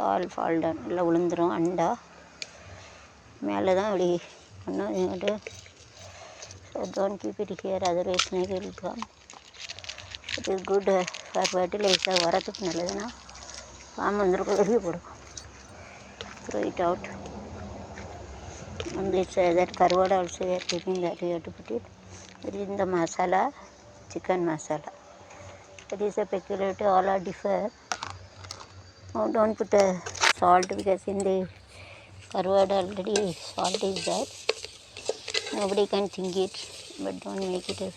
So all fall down எல்லாம் விழுந்துடும் அண்டா. மேலே தான் அப்படி பண்ணோம் இங்கிட்டு so don't keep it here otherwise நெகில் will come it is good for fertiliser வரத்துக்கு நல்லதுன்னா பாம்பு வந்துருக்கும் வெளியே போடும். Throw it out and this uh, that karwad also we are keeping that we have to put it it is in the masala chicken masala it is a peculiarity. All are differ. Oh, don't put a salt because in the karwad already salt is there nobody can think it but don't make it a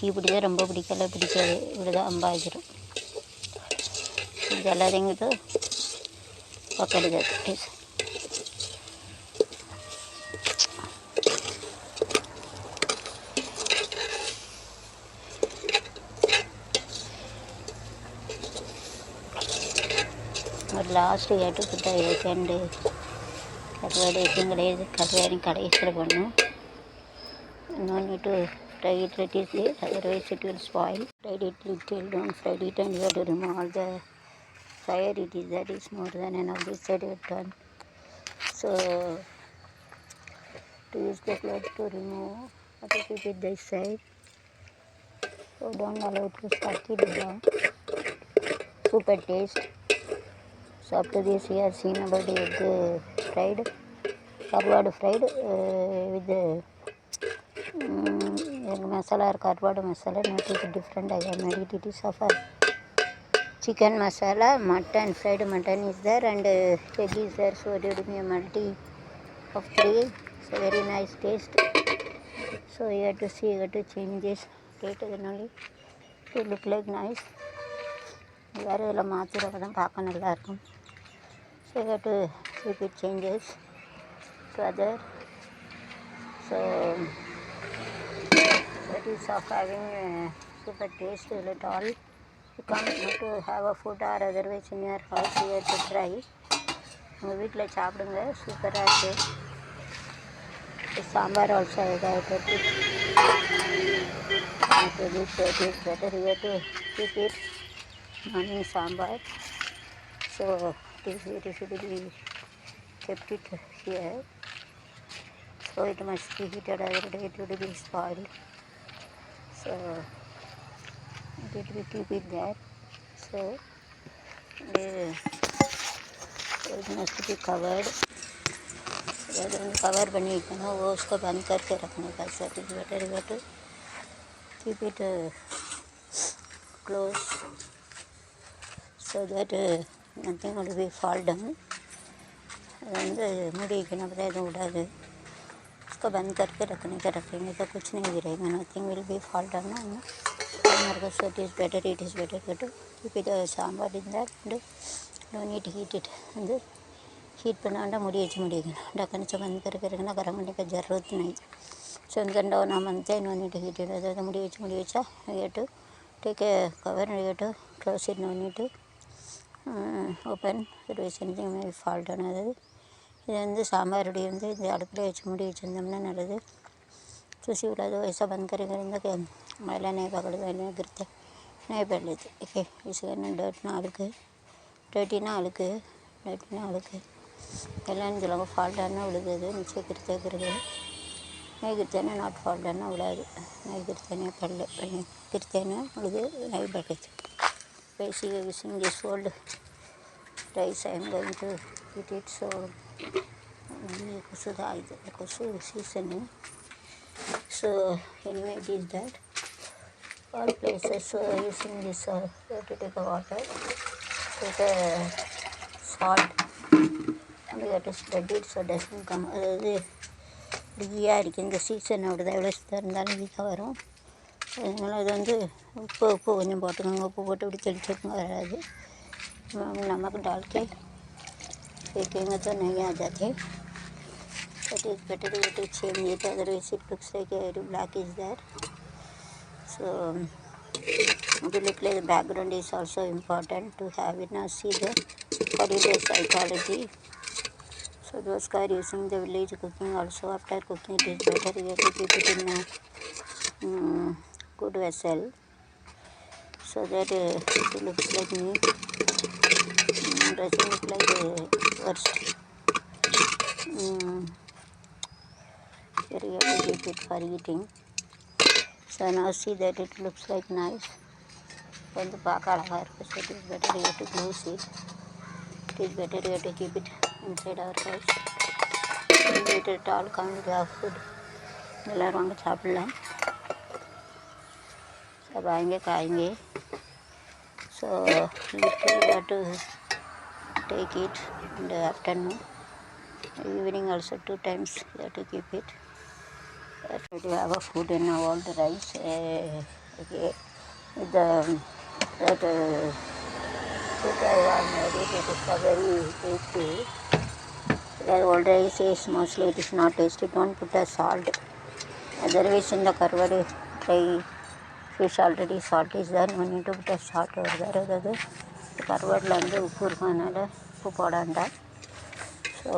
தீ பிடிச்சா ரொம்ப பிடிக்கல பிடிக்காது இப்படிதான் அம்பாச்சிடும் இது எல்லாத்தையும் பக்கத்து is ஒரு லாஸ்ட் எட்டு கிட்ட செண்டு கருவாடு எதுவும் கிடையாது கருவாடையும் கடைசியில் பண்ணும் no need fry it let it is otherwise it will spoil fried it little don't fried it and you have to remove all the fire it is that is more than enough this side you have done so to use the cloth to remove have to keep it this side so don't allow it to suck it down super taste சப்த சிஆர் சீன with fried கருவாடு fried இது மசாலா கருவாடு masala not it different I am made chicken masala mutton fried mutton is there and egg is there so டியூடிங் multi of three so very nice taste so you had to see you had to changes கேட்டதுனால to look like nice வேறு இதில் மாற்றிடப்ப தான் பார்க்க நல்லாயிருக்கும் so you do keep it changes to other so that is of having uh, super taste will it all you come to have a food or otherwise in your house you have to try உங்கள் வீட்டில் சாப்பிடுங்க சூப்பராக இருக்குது sambar also இதாக this it is better you have to keep it ರಿಸಿಬಿಡಿ kept it here so it must be heated every day to reduce spoil so it will keep it there so uh, it must cover बनी ना वो उसको बंद करके रखने का sir water water keep it close so that nothing will be fall down அது வந்து मुड़ी गिना எதுவும் तो उड़ा दे उसको बंद करके रखने का रखेंगे तो कुछ नहीं गिरेगा nothing will be fall down ना हमारे सो इट சாம்பார் இருந்தால் டோ நீட் ஹீட் வந்து ஹீட் பண்ண வேண்டாம் முடி வச்சு முடிக்கணும் டக்குன்னு சொந்த இருக்கிறதுனா கரம் பண்ணிக்க ஜரூத் நாய் சொந்தண்டோ நாம் வந்து இன்னொன்று ஹீட் அதாவது முடி வச்சு முடி வச்சா you to take cover you close it no open it wish anything may fall ஆனது. இது வந்து சாம்பார் ரெடி வந்து இந்த அடுப்பில் வச்சு மூடி வச்சுருந்தோம்னா நல்லது. చూసి ఇలాదో వయసు బంద్ ఇందాక మళ్ళీ పగడదు అని ఎగిరితే నేపడలేదు ఓకే ఇసుకైనా డర్ట్ నాలుగు డర్టీ నాలుగు డర్టీ నాలుగు எல்லாம் இதில் ஃபால்ட் ஆனால் விழுகுது மிச்சம் கிருத்த கிருது நெகிர்த்தானே நாட் ஃபால்ட் விழாது. விழாது நெகிர்த்தானே பல்லு கிருத்தானே விழுது? நெய் படுது basically using this old rice I am going to eat it so only kusu, kusu seasoning so anyway it is that all places uh, using this uh, to take a water with uh, salt and we have to spread it so it doesn't come அதாவது ட்ரீயாக இருக்குது இந்த சீசனோடது எவ்வளோ இருந்தாலும் வீக்காக வரும் அதனால் இது வந்து உப்பு உப்பு கொஞ்சம் போட்டுக்கோங்க உப்பு போட்டு இப்படி தெளிச்சுக்கோங்க வராது नमक डाल के फेंकेंगे तो नहीं आ जाते but it's better to to change it otherwise it looks like a very black is there so to look like the background is also important to have it now see the corridor psychology so those guys using the village cooking also after cooking it is better you have to keep it in a mm, good vessel so that uh, it looks like me mm, doesn't look like a worst mm, here you have to keep it for eating so now see that it looks like nice வந்து பார்க்க அழகாக இருக்குது so it is better you have to close it it is better you have to keep it inside our house and eat it all come with our food எல்லோரும் வாங்க சாப்பிட்லாம் सब आएंगे खाएंगे so little you have to take it in the afternoon evening also two times you have to keep it That we have a food in all the rice uh, okay. with the that uh, food I have made it, it is a very tasty that all rice is mostly it is not tasty don't put a salt otherwise in the curd dry fish already salt is there no need to put a salt over there அதாவது கருவாடில் வந்து உப்பு இருக்கும் அதனால் உப்பு போட வேண்டாம் so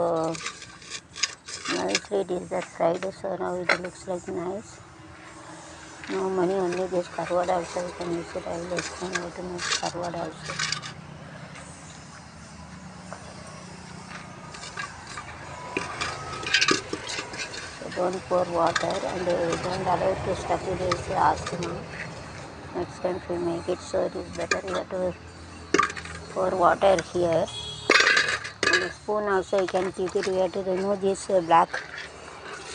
nicely it is that fried so now it looks like nice no money only this karwad also you can use it I will explain how to make karwad also so don't pour water and uh, don't allow it to stuck with this asthma next time if you make it so it is better you have to pour water here and the spoon also you can keep it you have to remove this uh, black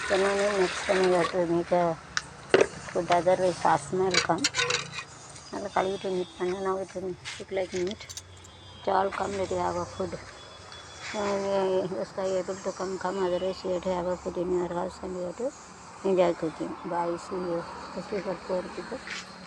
then only next time you have to make a food otherwise asthma will come நல்லா கழுவிட்டு meet பண்ண now it will look like meat it all come that you have a food uh, this guy able to come come otherwise you have to have a food in your house and you have to enjoy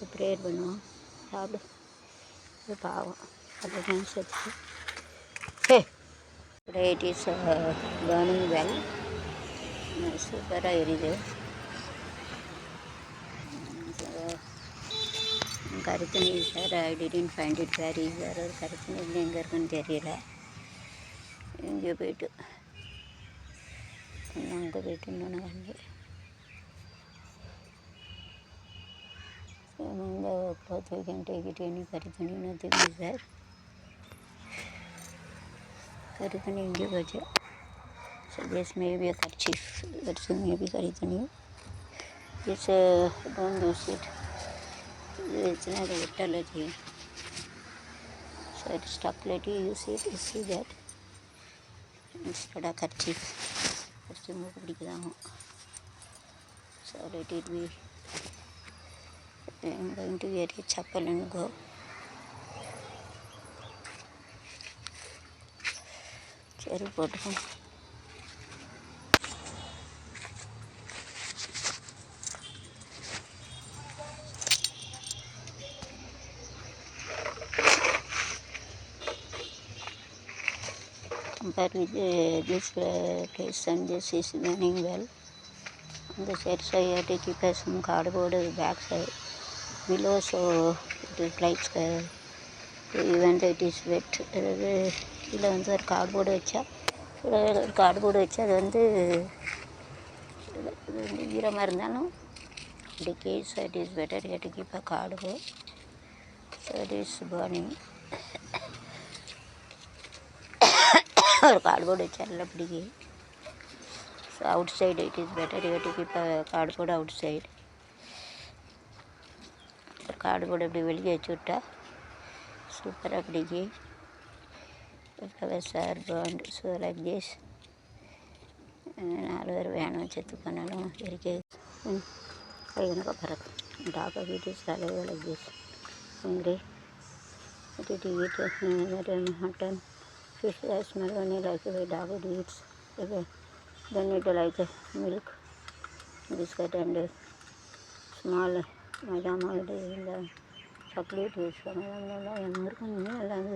இப்போ prayer பண்ணுவோம். சாப்பிடு. இது பாவம். அதுதான் சேர்த்து hey. Today it is burning well. சூப்பராக எரியுது. கருத்தணி sir I didn't find it very வேறு ஒரு கருத்தணி இல்லை எங்கே இருக்குன்னு தெரியல. எங்கேயோ போயிட்டு. அங்கே போயிட்டு இன்னொன்று வந்து இந்த cloth we can take it any கருத்தணி nothing is there கருத்தணி எங்கேயோ போச்சு so this may be a kerchief that's maybe கருத்தணி this uh, don't use it இது வச்சுன்னா அதை ஒட்டலை செய்யும் so it stuck let you use it you see that instead of handkerchief first மூக்கு I'm going to get a chapel and go. Cherry bottom. compared with uh, this location, this is running well. On the side side, I have to keep some cardboard back side. Below so it is like uh, even though it is wet. அதாவது இதில் வந்து ஒரு cardboard வச்சா ஒரு cardboard வச்சு அது வந்து இது வந்து ஈரமாக இருந்தாலும் இப்படி case it is better to keep a cardboard so it is burning ஒரு கார்ட்போர்டு வச்சா நல்லா பிடிக்கும். So outside it is better you to keep a cardboard outside cardboard இப்படி வெளியே வச்சு விட்டா சூப்பராக பிடிக்கும் flowers are burned so like this நாலு பேர் வேணும் செத்து பண்ணாலும் இருக்கு அது எனக்கு பறக்கும் டாக் of it is alive like this hungry it it eat uh, mutton fish I smell only like the dog it eats okay. then it like uh, milk biscuit and uh, small மைதா மாதிரி இந்த chocolate use பண்ணலாம் எங்கே இருக்கும் மீன் எல்லாம்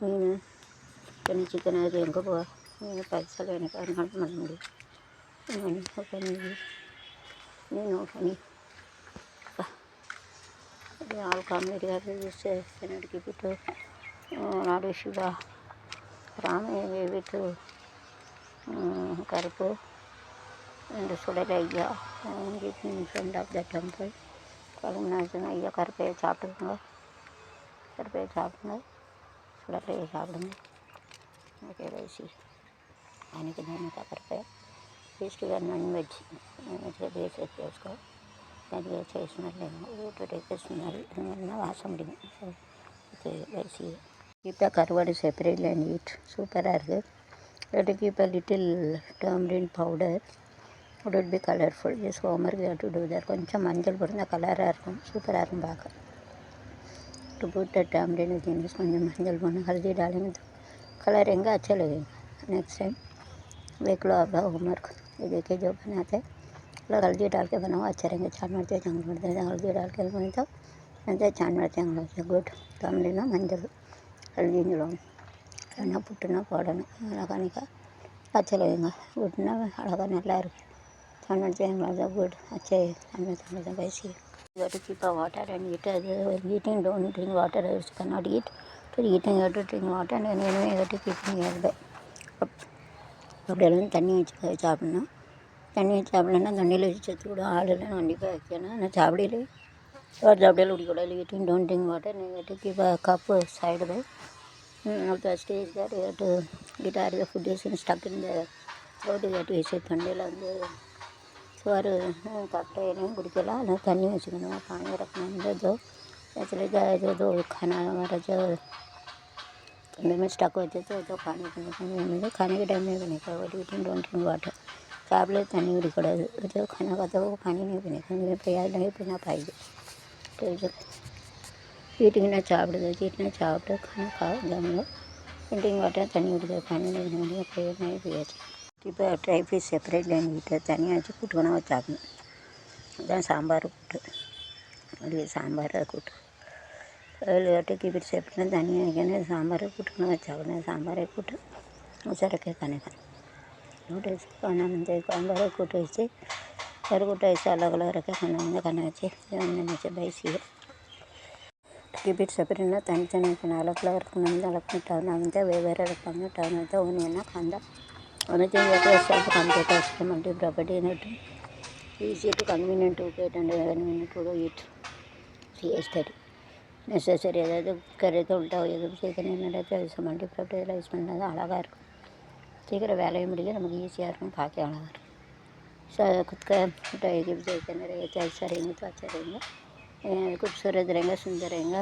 மீன் தனி chicken அது எங்கே போவா மீன் பைசால எனக்கு அதனால பண்ண முடியும் பண்ணி பண்ணி ನೀನು ಬನ್ನಿ ಅದು ಹಾಲು ಕಾಮಿಡಿಯಾಗಿ ಚೆನ್ನಾಗಿ ಬಿಟ್ಟು ನಾಡು ಶಿವ ರಾಮ ಬಿಟ್ಟು ಕರುಪು ரெண்டு சுடலை ஐயா ஃப்ரெண்ட் ஆஃப் த டெம்பிள் கழுவுனாச்சுங்க ஐயா கருப்பையை சாப்பிட்டுக்கோங்க கருப்பையை சாப்பிடுங்க. சுடலையை சாப்பிடுங்க. ஓகே வயசு அன்றைக்கி நான் கருப்பை इसकी नॉन वेज वेज रखिए उसको नॉन वेज से மாதிரி वो तो स्मेल வாசம் முடியும். இது வரிசி கருவாடு செப்பரேட் அண்ட் சூப்பராக இருக்குது அதுக்கு இப்போ little turmeric powder it would be colourful just homework we have to do that கொஞ்சம் மஞ்சள் போட்டிருந்தா கலராக இருக்கும் சூப்பராக இருக்கும் பார்க்க டு புட் டேம்ரின் ஜீனிஸ் கொஞ்சம் மஞ்சள் போடணும் ஹல்தி டாலிங் कलर रहेंगे अच्छा लगेगा नेक्स्ट टाइम देख लो आप होमवर्क ये देखिए जो बनाते लोग हल्दी डाल के बनाओ अच्छा रहेंगे चाट मिर्ची चांग मिर्ची हल्दी डाल के बने तो అంటే చాట్ మిర్చి గుడ్ తమిళన మంజలు హల్దీ ఇందులో என்ன புட்டுனா போடணும் அழகானிக்கா பச்சைங்க புட்டுனா அழகாக நல்லா இருக்கும் சொன்னோன்னு எங்களால் வீடு சரி தமிழ் தமிழ் தான் பேசி வரைக்கும் இப்போ வாட்டர் அண்ட் ஈட் அது eating don't drink water can not eat to cut drink water and எனிமே கட்டு கீப்பிங் ஏர்பை அப்படியெல்லாம் தண்ணி வச்சு சாப்பிட்ணும் தண்ணி வச்சு சாப்பிட்லன்னா தண்ணியில் வச்சு செத்து கூட ஆள் இல்லை கண்டிப்பாக வைக்கணும் நான் சாப்பிடலே ஒரு சாப்பிடல குடிக்கூடாது ஈட்டிங் டோன்ட் ட்ரிங்க் வாட்டர் நீங்கள் கட்டு கீப் கப்பு சைடு பை அப்போ ஸ்டேஜ் கேட்டு கீட்டார் ஃபுட் இஸ் ஸ்டக் இந்த ரோட்டு கேட்டு வச்சு தண்ணியில் வந்து சோறு சாப்பிட்டு எதுவும் குடிக்கலாம் அதனால் தண்ணி வச்சுக்கணும். பானி रखना जो त्याचले जो जो खाना हमारा जो ठंडे में स्टॉक होते तो जो खाने पीने का मुझे खाने के टाइम नहीं पीने का वो ड्यूटी डोंट ड्रिंक वाटर चाप ले तनी उड़ी कड़ा जो खाना खाता वो पानी नहीं पीने का मुझे प्याज नहीं पीना पाएगी तो जो வீட்டுக்குனா சாப்பிடுது வீட்டுனா சாப்பிட்டு கணக்காக தம்மும் ட்ரிங்க் வாட்டர் தண்ணி குடிக்கிறது தண்ணி குடிக்கணும் பேர் மாதிரி போயாச்சு இப்போ ட்ரை பீஸ் செப்பரேட் என்கிட்ட தனியாக வச்சு கூட்டு வேணால் வச்சாக்கணும். அதுதான் சாம்பார் கூட்டு. அது சாம்பார் கூட்டு. ஏழு வட்டுக்கு இப்படி செப்பரேட் தனியாக வைக்கணும். சாம்பாரை கூட்டுன்னு வச்சாக்கணும் சாம்பாரை கூட்டு. சிறக்கு கணக்கணும் கூட்டு வச்சு வந்து சாம்பாரை கூட்டு வச்சு ஒரு கூட்டு வச்சு அழகுல இருக்க கொண்டு வந்து கண்ணை வச்சு ஒன்று வச்சு பைசியை கிபிட்ஸ் அப்படின்னா தனித்தனி இப்போ அளவுக்குலாம் இருக்கணும். அளவுக்கு டவுனாக வந்து வெவ்வேறு இருப்பாங்க டவுனாக வந்து ஒன்று என்ன கந்தா anything that is self-computer experimental property in it easy to convenient to get and convenient to do it CS30 necessary ஏதாவது கருத்து உண்டாகும் எதுவும் சீக்கிரம் நடத்த யூஸ் மல்டி ப்ராப்பர்ட்டியில் யூஸ் பண்ணால் தான் அழகாக இருக்கும் சீக்கிரம் வேலையும் முடியும் நமக்கு ஈஸியாக இருக்கும் பார்க்க அழகாக இருக்கும் ஸோ ಕುತ್ಕ ಊಟ ಹೇಗಿರ್ತೈತೆ ಅಂದರೆ ಕೆಲಸರಿಂಗ ತಾಚರಿಂಗ ಕುಪ್ಸೋರದ್ರಂಗ ಸುಂದರಂಗ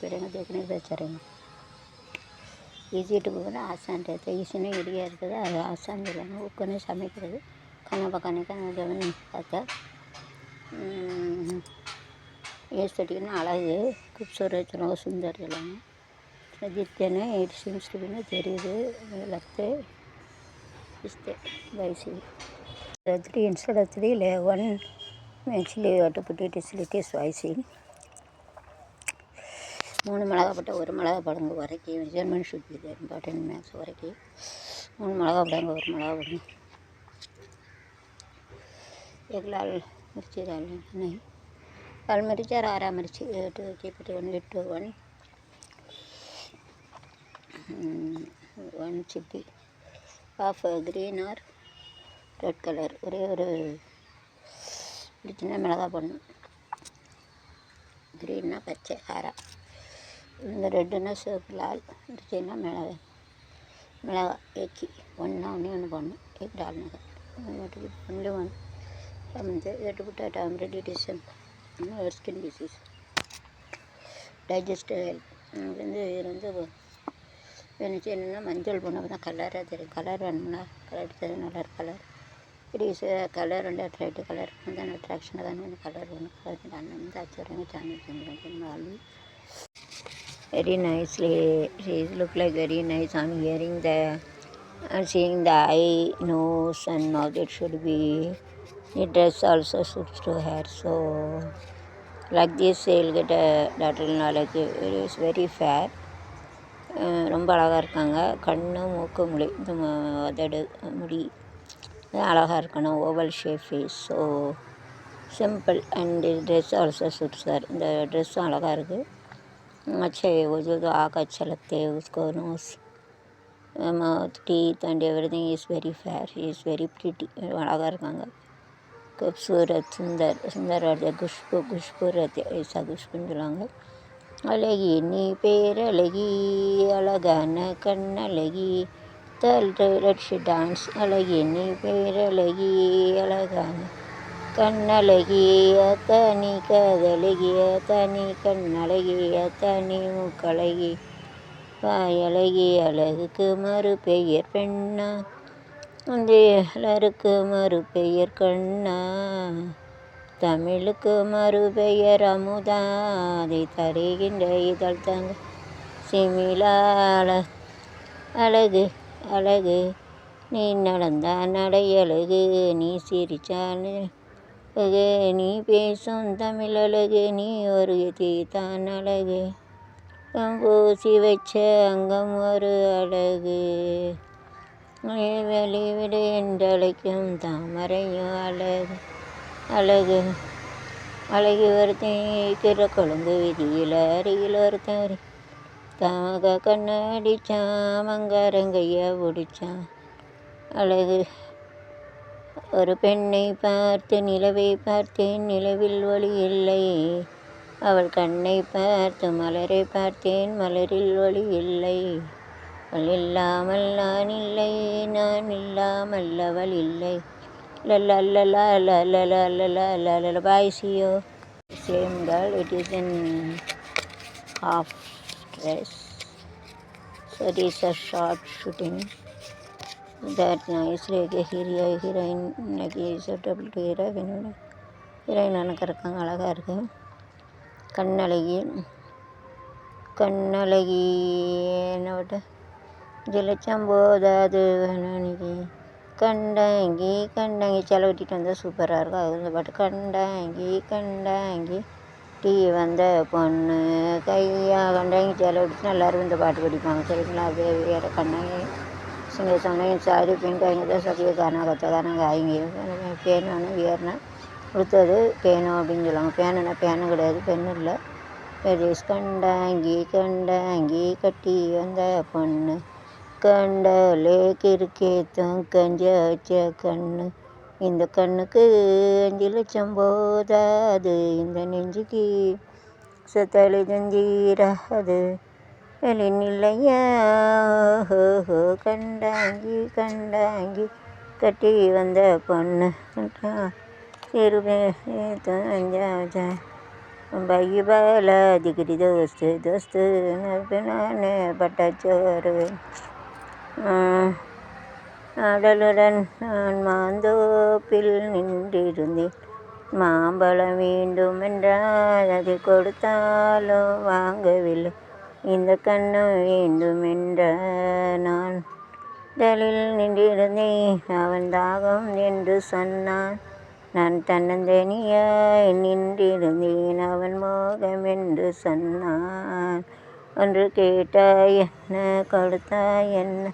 ಬೇರೆಂಗ ಬೇಕನೆ ಬೇಚಾರಂಗ ಈಜೀಟು ಬುಕ್ಕಿನ ಆಸೆ ಅಂತ ಇರ್ತದೆ ಈಸಿನೂ ಇಡುಗೆ ಇರ್ತದೆ ಅದು ಆಸೆ ಅಂದಿಲ್ಲ ಉಕ್ಕನ್ನು ಸಮೇಕಿರೋದು ಕನ್ನಡ ಕನಿಕ ಅರ್ಥ ஏஸ்தட்டிக்கணும் அழகு. குப்சரச்சனோ சுந்தர் எல்லாமே நித்தியனே எயிட் சீம்ஸ் தெரியுது. லக்து இஸ்தே வயசு three instead of three one மென்சிலி what to put it மூணு மிளகா போட்டால் ஒரு மிளகா படங்கு உரைக்கி. மெஷர்மெண்ட் ஷூட் இது இம்பார்ட்டன்ட் மேக்ஸ் உரைக்கி. மூணு மிளகா படங்கு ஒரு மிளகா போடணும் எவ்வளோ மிர்ச்சி தாள் கால் மிரிச்சு ஆறு ஆறாம் மிரிச்சு. டூ கீப்பட்டு ஒன் எட்டு one. One scipy of green or red colour. ஒரே ஒரு சின்ன மிளகா போடணும். க்ரீன்னா பச்சை ஆரா இந்த ரெட்டுன்னா சிவப்பு லால் இருந்துச்சுன்னா மிளகா மிளகா ஏக்கி ஒன்றா ஒன்றே ஒன்று பண்ணும் ஏக் டால்னகா மட்டுக்கு ஒன்லி ஒன்று வந்து எட்டு புட்டா டாமரடி டிசன் ஸ்கின் டிசீஸ் டைஜஸ்டிவ் ஹெல்த் வந்து இது வந்து எனக்கு என்னென்னா மஞ்சள் போனப்போ தான் கலராக தெரியும். கலர் வேணும்னா கலர் எடுத்தது நல்லா கலர் பிடிஸ் கலர் ரெண்டு அட்ராக்டிவ் கலர் வந்து அட்ராக்ஷனாக தான் கலர் வேணும். கலர் நான் வந்து ஆச்சரியமாக சாமி செஞ்சேன் very nicely she look like very nice i'm hearing the i'm seeing the eye nose and mouth it should be the dress also suits to her so like this she'll get a daughter-in-law like it is very fair அஹ் ரொம்ப அழகாக இருக்காங்க கண்ணு மூக்கு முடி இந்த ம- உதடு முடி அழகாக இருக்கணும் oval shape face so simple and dress also suits sir இந்த ட்ரெஸ்ஸும் அழகாக இருக்குது अच्छे वो जो तो आँख अच्छा लगते है उसको nose teeth and everything is very fair is very pretty அழகாக இருக்காங்க खूबसूरत सुंदर सुंदर और खुशबू खुशबू रहते ऐसा खुशबूன்னு சொல்லுவாங்க அழகி நீ பேர் அழகி அழகான கண்ணழகி தல் லட்சி டான்ஸ் அழகி நீ பேர் அழகி அழகான கண்ணழகிய தனி கதழகிய தனி கண்ணழகிய தனி மூக்கழகி. வாயழகி அழகுக்கு மறு பெயர் பெண்ணா? அந்த அலருக்கு மறு பெயர் கண்ணா? தமிழுக்கு மறு பெயர் அமுதா? அதை தருகின்ற இதழ் தங்க சிமிலால அழகு அழகு. நீ நடந்தா நடையழகு நீ சிரிச்சால் அழகே நீ பேசும் தமிழ் அழகு நீ ஒரு தீதான் அழகு. பூசி வச்ச அங்கம் ஒரு அழகு. நீ வெளிவிடு என்றழைக்கும் தாமரையும் அழகு அழகு. அழகி ஒருத்தன் கொழுந்து விதியில் அருகில் ஒருத்தன் தாக கண்ணடிச்சான் மங்காரங்கையா பிடிச்சான் அழகு. ஒரு பெண்ணை பார்த்து நிலவை பார்த்தேன் நிலவில் ஒளி இல்லை அவள் கண்ணை பார்த்து மலரை பார்த்தேன் மலரில் ஒளி இல்லை அவள் இல்லாமல் நான் இல்லை நான் இல்லாமல் அவள் இல்லை லல்லல்லலா பாய் சியோ same girl it is in half dress. So it is a short shooting. That nice like a hero heroine like is heroine எனக்கு இருக்காங்க அழகாக இருக்கு. கண்ணழகி கண்ணழகி என்ன விட்டு? ஜிலச்சம் போதாது கண்டங்கி கண்டாங்கி கண்டாங்கி செல வந்தால் சூப்பராக இருக்கும். அது இந்த பாட்டு கண்டங்கி கண்டாங்கி. டீ வந்த பொண்ணு கையாக கண்டாங்கி செல விட்டுச்சுன்னா எல்லோரும் இந்த பாட்டு படிப்பாங்க. சரிங்களா? வே வேறு கண்ணங்கி சிங்க சொன்னேன் சாரி பெண் கைங்க தான் சத்திய காரணம் கத்த காரணம் காய்ங்க ஒன்று வேறுனா கொடுத்தது பேனும் அப்படின்னு சொல்லுவாங்க. பேனுனா பேனும் கிடையாது பெண்ணு இல்லை. பெரிஸ் கண்டாங்கி கண்டாங்கி கட்டி வந்த பொண்ணு. கண்டாலே கிறுக்கேத்தம் கஞ்ச வச்ச கண்ணு. இந்த கண்ணுக்கு அஞ்சு லட்சம் போதாது இந்த நெஞ்சுக்கு சத்தளி தஞ்சீராது இல்லையா ஹோ கண்டாங்கி கண்டாங்கி கட்டி வந்த பொண்ணு. சிறுபே பைய பால திகிரி தோஸ்து தோஸ்து நான் பட்டாச்சோறு. ஆடலுடன் நான் மாந்தோப்பில் நின்றிருந்தேன். மாம்பழம் வேண்டும் என்றால் அது கொடுத்தாலும் வாங்கவில்லை. இந்த கண்ணம் வேண்டும் என்ற நான் தலில் நின்றிருந்தேன். அவன் தாகம் என்று சொன்னான். நான் தன்னந்தனியாய் நின்றிருந்தேன். அவன் மோகம் என்று சொன்னான். ஒன்று கேட்டாய் என்ன கொடுத்தாய் என்ன?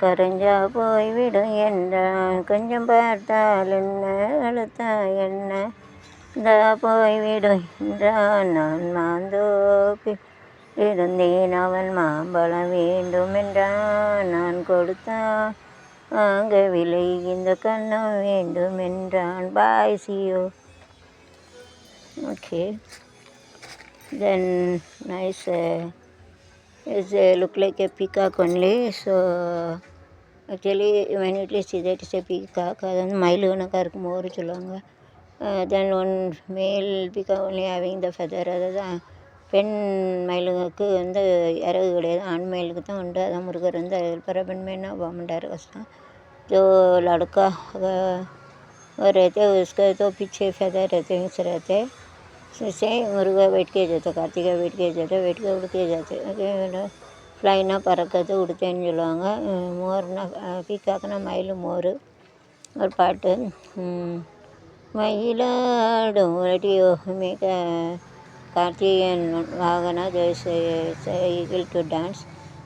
கரைஞ்சா போய்விடும் என்றான். கொஞ்சம் பார்த்தால் என்ன அழுத்தாய் என்ன? தா போய்விடும் என்றான். நான் மாந்தோப்பி இருந்தேன் அவன் மாம்பழம் வேண்டும் என்றான் நான் கொடுத்தான் வாங்கவில்லை இந்த கண்ணம் வேண்டும் என்றான் பாய் சியோ okay then nice is look like a peacock only so actually when when it is see that is a அது வந்து மயில் கணக்காக இருக்கும் மோர் சொல்லுவாங்க. Then one male peacock only having the feather அதை அதுதான் பெண் மயிலுக்கு வந்து இறகு கிடையாது ஆண் மயிலுக்கு தான் உண்டு அதான் முருகர் வந்து அதில் பிற பெண்மைன்னா போக மாட்டார் கஷ்டம் जो लड़का वो रहते उसके तो पीछे फेदर रहते हैं रहते से मुर्गा बैठ के जाता கார்த்திகா வெயிட் के जाते வெயிட் के उड़ के जाते ஃப்ளைனா பறக்கிறது உடுத்தேன்னு சொல்லுவாங்க மோர்னா பீக்காக்குனா மயில் மோர் ஒரு பாட்டு ம், மயிலாடும் ரெடியோ மிக கார்த்திகேயன் வாகன சைக்கிள் டு டான்ஸ்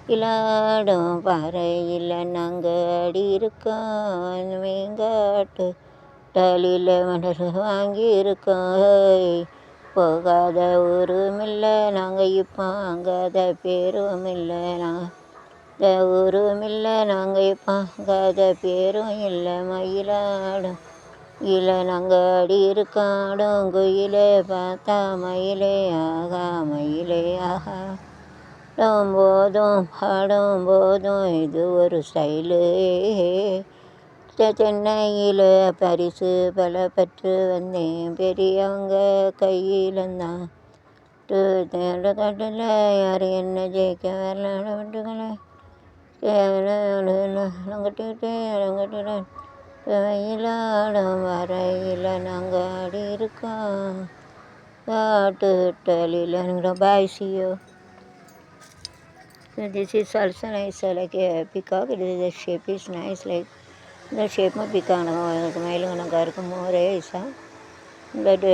இலாடும் பாறையில் நாங்கள் அடி இருக்கோம் மேங்காட்டு டாலியில் மலர் வாங்கியிருக்கோம் போகாத ஊரும் இல்லை நாங்கள் இப்போ அங்காத பேரும் இல்லை நாங்கள் ஊரும் இல்லை நாங்கள் இப்போ அங்காத பேரும் இல்லை மயிலாடும் இல்லை நாங்கள் அடி இருக்காடும் பார்த்தா மயிலே ஆகா மயிலே ஆகா. பாடும் போதும் பாடும் போதும் இது ஒரு ஸ்டைலு சென்னையில் பரிசு பல பெற்று வந்தேன். பெரியவங்க கையிலந்தான். தட்டில் யார் என்ன ஜெயிக்க வரலான வந்துகளை இளங்கட்டுட்டு இளங்கட்டுட்டு வெயிலாடம் வரையில் நாங்கள் ஆடி இருக்கோம் காட்டுத்தலியில் நின்றோம் பாய் சியோ this is also nice like peacock it is the shape is nice like இந்த ஷேப்பும் பிக்கானகம் எனக்கு மயிலுங்கணக்காக இருக்கும் ஒரே இசா but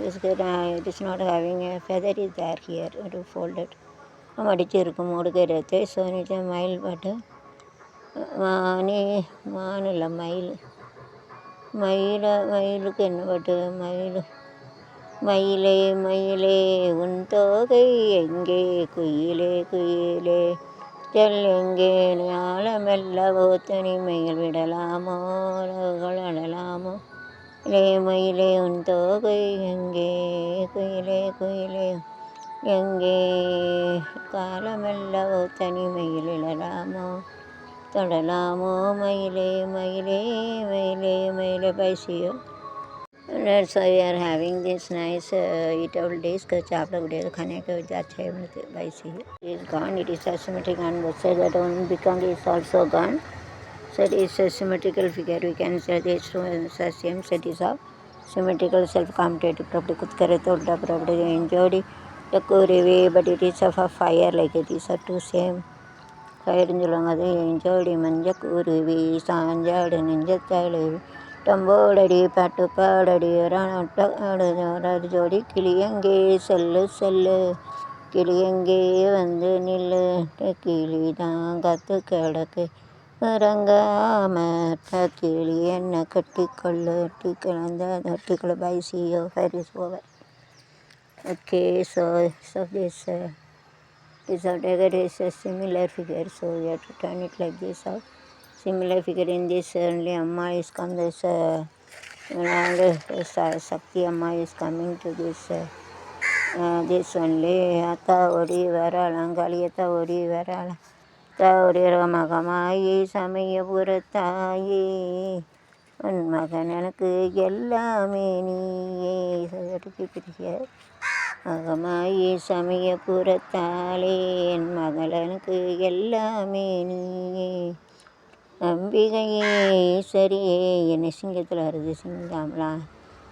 இட்ஸ்க்கு it is not having feather is there here ஒரு ஃபோல்டட் மடிச்சு இருக்கும் முடுக்கிறது ஸோ நிச்சயம் மயில் பாட்டு மானே மானில் மயில் மயில மயிலுக்கு என்ன பாட்டு மயில் மயிலே மயிலே உன் தோகை எங்கே? குயிலே குயிலே செல் எங்கே? ஆழமெல்லவோ தனிமையில் விடலாமோ? உறவுகள் அழலாமோ? இலே மயிலே உன் தோகை எங்கே? குயிலே குயிலே எங்கே? காலமெல்லவோ? தனிமையில் இழலாமோ தொடலாமோ மயிலே மயிலே மயிலே மயிலே பைசியோ That's why we are having this nice uh, eatable days because चावल गुड़िया तो खाने के वजह अच्छे मिलते भाई सी it is gone it is asymmetric on both sides that one become is also gone so it is a symmetrical figure we can say this to the same set is of symmetrical self commutative property खुद करे तो उल्टा property enjoyed the core way but it is of a fire like it is a two same ஃபயர்னு சொல்லுவாங்க அது எஞ்சோடி மஞ்ச குருவி சாஞ்சாடு நெஞ்சத்தாடு டம்போடடி பாட்டு பாடடி ரண ஜோடி கிளியங்கே செல்லு செல்லு. கிளியங்கே வந்து நில்லு கிளி தான் கத்து கிடக்கு. இறங்காம கிளி என்ன கட்டிக்கொள்ளு கட்டிக்கொள்ள கிளந்த பை சியோ பைசியோ is over. Okay so so this This out dagger is a similar figure, so we have to turn it like this out. Similar figure in this only Amma is come this uh, and uh, Sakti Amma is coming to this uh, uh, this only Ata Ori Vara Kaliyata Ori Vara Tauri Ramagamayi சமயபுரத்தாயே உன் மகன் எனக்கு எல்லாமே நீயே பிடிக்க அகமாயி சமயபுரத்தாலே என் மகளனுக்கு எல்லாமே நீயே. அம்பிகையே சரியே. என்ன சிங்கத்தில் வருது சிங்கம்லாம்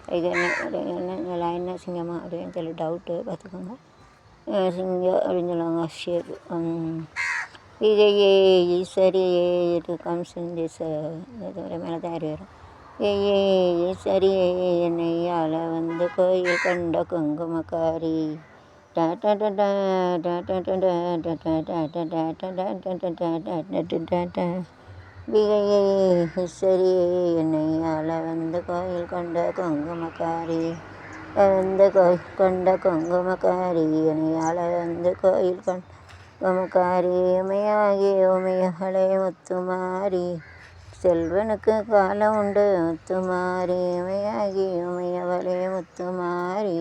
என்ன என்ன சிங்கமா? அப்படின்னு சொல்லி டவுட்டு பார்த்துக்கோங்க. சிங்கம் அப்படின்னு சொல்லுவாங்க ஷேப் அம்பிகையே ஈஸ்வரியே இது கம்ஸ் இது ஒரு மேலே தான் வரும் ஏயே ஈஸ்வரியே என்னை வந்து கோயில் கண்ட குங்குமக்காரி சரி என்னையால வந்து கோயில் கொண்ட குங்குமக்காரி வந்து கோயில் கொண்ட குங்குமக்காரி என்னையால வந்து கோயில் கொண்ட குங்குமக்காரி உமையாகி உமையாலே முத்துமாரி செல்வனுக்கு காலம் உண்டு. முத்துமாரி உமையாகி உமையவளே முத்துமாரி.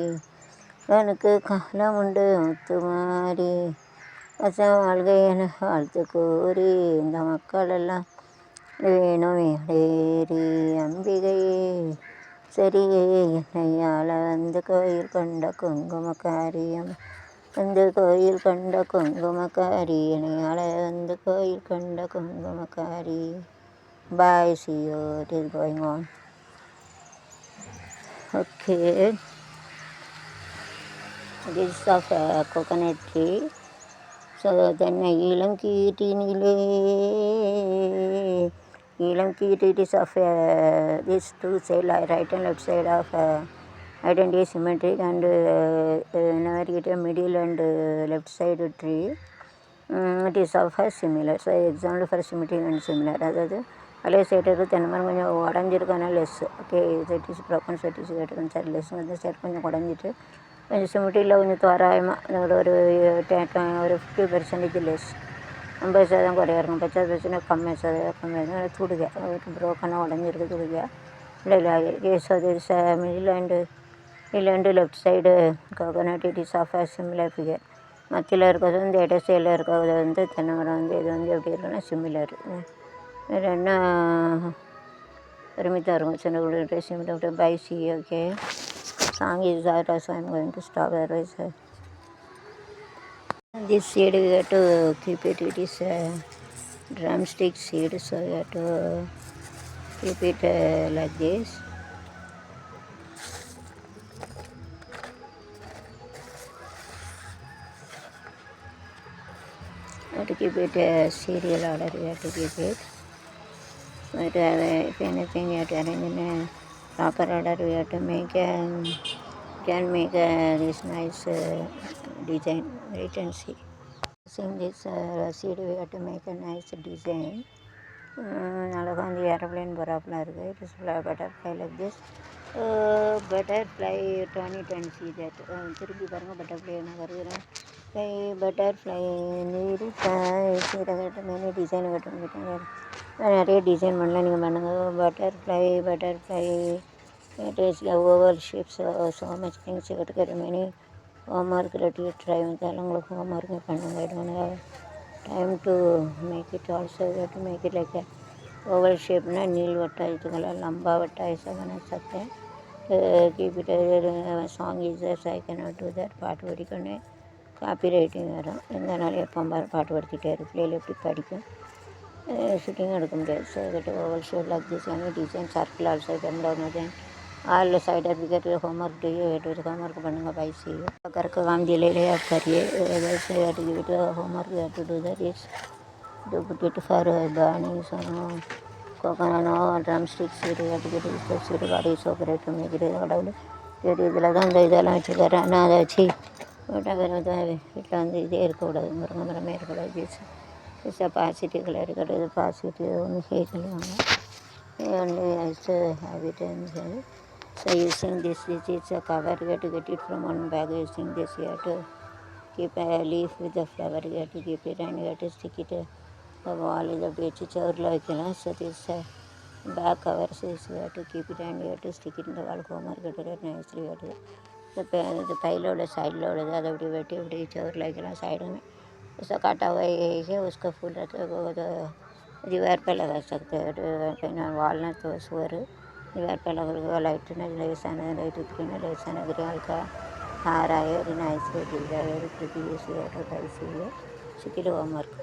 அவனுக்கு காலம் உண்டு. முத்துமாரி வச வாழ்க என வாழ்த்து கூறி இந்த மக்களெல்லாம் வேணும் மேலேறி அம்பிகையே சரியே என்னையால் வந்து கோயில் கொண்ட குங்குமக்காரியம் வந்து கோயில் கொண்ட குங்குமக்காரி. என்னையால் வந்து கோயில் கொண்ட குங்குமக்காரி. Bye, see you. What is going on. Okay. This is of a coconut tree. So then uh, ilam kitty Ilam kitty is of a, this two side, right and left side of a, identity symmetric and uh, a middle and uh, left side tree. Um, it is of a similar. So example for symmetric and similar. That is பழைய side இருக்குது தென்னை மரம் கொஞ்சம் உடஞ்சிருக்கான less okay set is broken set is கேட்டு less வந்து side கொஞ்சம் உடஞ்சிட்டு கொஞ்சம் சிமெண்ட்டில் கொஞ்சம் தோராயமாக ஒரு ஒரு ஃபிஃப்டி பெர்சன்டேஜ் லெஸ் ஐம்பது சதவீதம் குறையா இருக்கும். பச்சாஸ் பர்சன்ட் கம்மி சதவீதம் கம்மி அதனால துடுக. ப்ரோக்கனாக உடஞ்சிருக்கு துடுக. இல்லை இல்லை கேஸ் அது middle and middle and left side coconut it is of a similar figure மத்தியில் இருக்கிறது வந்து இடசையில் இருக்கிறது வந்து தென்னை மரம் வந்து இது வந்து எப்படி இருக்குன்னா சிமிலர் வேறு என்ன பெருமிதாக இருக்கும் சின்ன விட சிமிலர் பை C okay song is that so I'm going to stop otherwise uh, this seed we have to keep it it is a drumstick seed so we have to keep it uh, like this we have to keep it uh, serial order we have to keep it but uh, if anything you have to arrange in a proper order we have to make a can make a, this nice uh, design wait and see using this uh, seed we have to make a nice design அழகாக வந்து aeroplane போகிறாப்புலாம் இருக்குது it is butterfly like this butterfly twenty twenty see that திருப்பி பாருங்கள் butterfly என்ன வருகிறேன் fly butterfly நீரு சீரை கட்டும் மேலே டிசைன் கட்டும் கட்டுங்க நான் நிறைய டிசைன் பண்ணலாம். நீங்கள் பண்ணுங்கள் butterfly butterfly it is the oval shapes uh, so much things you got to get many homework உங்களுக்கு homework பண்ணுங்க பண்ணுங்கள் don't have time to make it also you have to make it நீள் இதுக்கெல்லாம் லம்பா வட்டா ஐசகன சத்தை keep it song is I cannot do that பாட்டு படிக்கணும் காப்பி ரைட்டிங் வரும் எங்கனாலும் எப்போ பாட்டு படிச்சுட்டே இருக்கு பிள்ளைகள் எப்படி படிக்கும்? ஷூட்டிங் எடுக்க முடியாது. So cut oval shape like this any design circle also can down again all side wicket homework do எட்டு ஹோம்ஒர்க் பண்ணுங்கள் பை சி கறக்க காந்தி இலையிலே கறியே விட்டு homework to do that is to put it for burning so கோகனோ ட்ரம் ஸ்டிக் சீடு கட்டிக்கிட்டு சீடு காடி சோக்கரேட் மேய்க்கிறது கடவுள் சரி இதில் தான் இந்த இதெல்லாம் வச்சுக்கிறேன் நான் அதை வச்சு வீட்டில் வீட்டில் வந்து இதே இருக்கக்கூடாது. முருங்கை மரமே இருக்கக்கூடாது ऐसा पॉजिटिव कलर कर रहे पॉजिटिव ओनली हेट ले आना ओनली आई से हैवी टाइम है। So using this this is cover get get it from one bag using this get की पे leaf with the flower get, की पे rain get stick it wall is a बीच चौर लो के ना सो दिस बैग कवर से इस गेट, की पे रैन गेट तो गेट रे। नाइस गेट तो तो द उसका काटा हुआ ये है उसका फूल रखे वो तो दीवार पे लगा सकते हैं कहीं वालना तो सुअर दीवार पे लगा लाइट ना लेसान लाइट उतरी ना लेसान ग्रियाल का हार आए और नाइस डिजायर प्रीति सी है शिकिल होमवर्क